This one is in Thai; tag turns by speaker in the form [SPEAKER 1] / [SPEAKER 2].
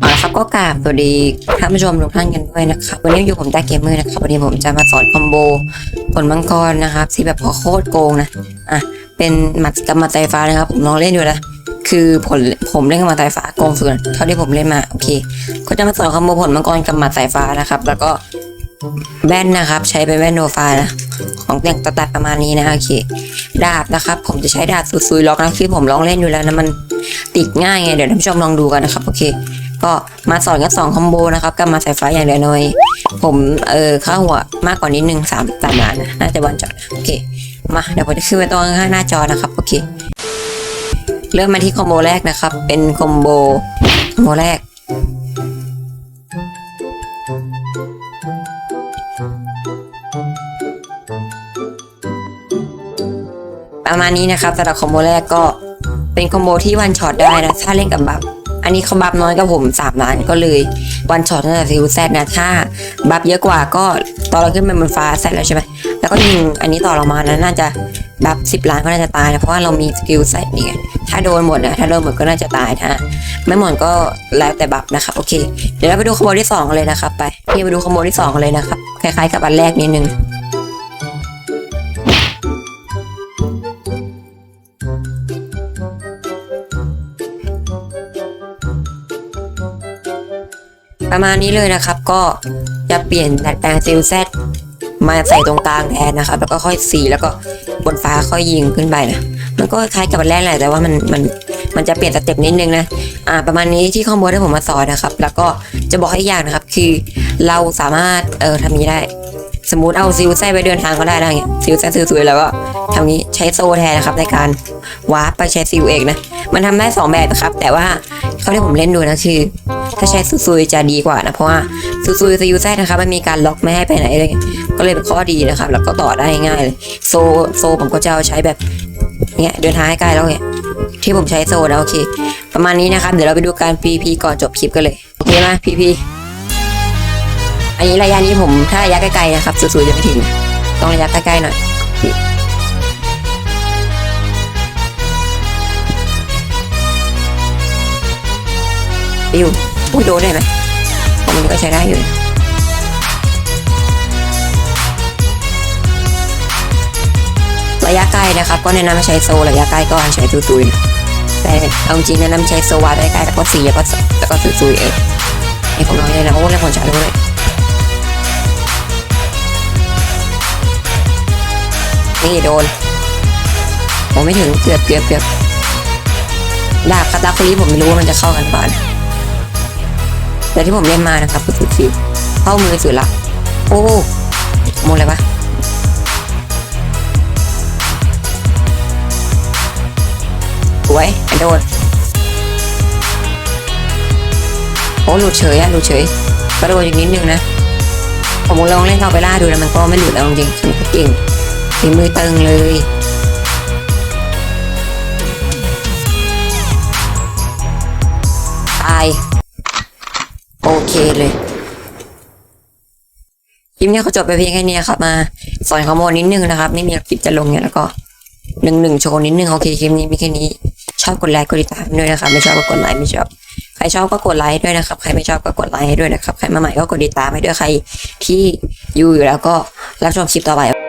[SPEAKER 1] เอาละครับก็กราบสวัสดีท่านผู้ชมทุกท่านกันด้วยนะครับวันนี้อยู่ผมตาเกมเมอร์นะครับวันนี้ผมจะมาสอนคอมโบผลมังกรนะครับที่แบบพอโคตรโกงนะอะเป็นหมัดกับหมัดไฟฟ้านะครับ ผมลองเล่นอยู่นะคือผลผมเล่นกับหมัดไฟฟ้าโกงสุดเท่าที่ผมเล่นมาโอเค ก็จะมาสอนคอมโบผลมังกรกับหมัดสายฟ้านะครับ แล้วก็แว่นนะครับ ใช้เป็นแว่นโนฟานะของแต่งตัดประมาณนี้นะโอเค ดาบนะครับ ผมจะใช้ดาบซุยล็อกนะคือผมลองเล่นอยู่แล้วนะมันติดง่ายไงเดี๋ยวท่านผู้ชมลองดูกันนะครับโอเค ก็มาสอนกันสองคอมโบนะครับกับมาสายฟ้าอย่างเดียวหน่อย ผมเออค่าหัวมากกว่านิดนึงสามสามล้านนะน่าจะวันจอดโอเค มาเดี๋ยวผมจะขึ้นไปตรงข้างหน้าจอนะครับโอเค เริ่มมาที่คอมโบแรกนะครับ เป็นคอมโบคอมโบแรกประมาณนี้นะครับสำหรับคอมโบแรกก็เป็นคอมโบที่วันช็อตได้นะ ถ้าเล่นกับแบัฟ อันนี้เขาบัฟน้อยกับผมสามล้านก็เลยวันช็อตตั้งแต่ซิลแซดนะถ้าบัฟเยอะกว่าก็ตอนเราขึ้นไปบนฟ้าแซดแล้วใช่ไหมแล้วก็ยิงอันนี้ต่อเรามานะน่าจะบัฟสิบล้านก็น่าจะตายนะเพราะว่าเรามีสกิลแซดนี่ไงถ้าโดนหมดนะถ้าโดนหมดก็น่าจะตายถ้าไม่หมดก็แล้วแต่บัฟนะครับโอเค เดี๋ยวเราไปดูคอมโบที่สองกันเลยนะครับไปพี่ไปดูคอมโบที่สองกันเลยนะครับคล้ายๆกับอันแรกนิดนึง ประมาณนี้เลยนะครับ ก็จะเปลี่ยนดัดแปลงซิลแซดมาใส่ตรงกลางแทนนะครับ แล้วก็ค่อยสีแล้วก็บนฟ้าค่อยยิงขึ้นไปนะมันก็คล้ายกับอันแรกแหละแต่ว่ามันมันมันจะเปลี่ยนสเต็ปนิดนึงนะอ่าประมาณนี้ที่คอมโบที่ผมมาสอนนะครับ แล้วก็จะบอกให้อย่างนะครับ คือเราสามารถเออทำนี้ได้ สมมติเอาซิลแซดไปเดินทางก็ได้นะอย่างเงี้ยซิลแซดสวยๆแล้วก็ทำนี้ใช้โซ่แทนนะครับในการวาร์ปไปใช้ซิลเองนะมันทำได้สองแบบนะครับ แต่ว่า เขาที่ผมเล่นดูนะคือถ้าใช้ซุยๆจะดีกว่านะ เพราะว่าซุยๆจะยูแซนะครับมันมีการล็อกไม่ให้ไปไหนเลย ก็เลยเป็นข้อดีนะครับ แล้วก็ต่อได้ง่ายเลย โซโซผมก็จะเอาใช้แบบเนี้ยเดินทางให้ใกล้แล้วเนี่ยที่ผมใช้โซนะโอเค ประมาณนี้นะครับ เดี๋ยวเราไปดูการ PP ก่อนจบคลิปกันเลยโอเคไหม PP อันนี้ระยะนี้ผมถ้าระยะใกล้ๆนะครับซุยๆจะไม่ถึง ต้องระยะใกล้ๆหน่อย ปิวอุ้ยโดนได้ไหมมันก็ใช้ได้อยู่ระยะใกล้นะครับ ก็แนะนำให้ใช้โซระยะใกล้ก็ใช้ตุยๆนะแต่เอาจริงแนะนำให้ใช้โซวาได้ใกล้แล้วก็สีแล้วก็แล้วก็ตุยๆเองไอ้ผมน้อยเลยนะโอ้แล้วผมใช้ด้วยนี่โดนผมไม่ถึงเกือบเกือบเกือบดาบคาตาคุริผมไม่รู้ว่ามันจะเข้ากันป่าน แต่ที่ผมเล่นมานะครับคือสุดสิเข้ามือสุดละ โอ้โมงอะไรวะสวยไอ้โดนโอ้หลุดเฉยอะหลุดเฉยกระโดดอย่างนิดนึงนะ ผมลองเล่นเข้าไปล่าดูแล้วมันก็ไม่หลุดเอาจริงๆฉันก็เก่งฝีมือตึงเลย เคเลยคลิปนี้เขาจบไปเพียงแค่นี้ครับมา สอนข้อมูลนิดนึงนะครับ ไม่มีคลิปจะลงเนี่ยแล้วก็หนึ่งหนึ่งโชว์นิดนึงโอเคคลิปนี้มีแค่นี้ ชอบกดไลค์กดติดตามด้วยนะครับ ไม่ชอบก็กดไลค์ไม่ชอบใครชอบก็กดไลค์ด้วยนะครับ ใครไม่ชอบก็กดไลค์ให้ด้วยนะครับ ใครมาใหม่ก็กดติดตามให้ด้วยใครที่อยู่อยู่แล้วก็รับชมคลิปต่อไป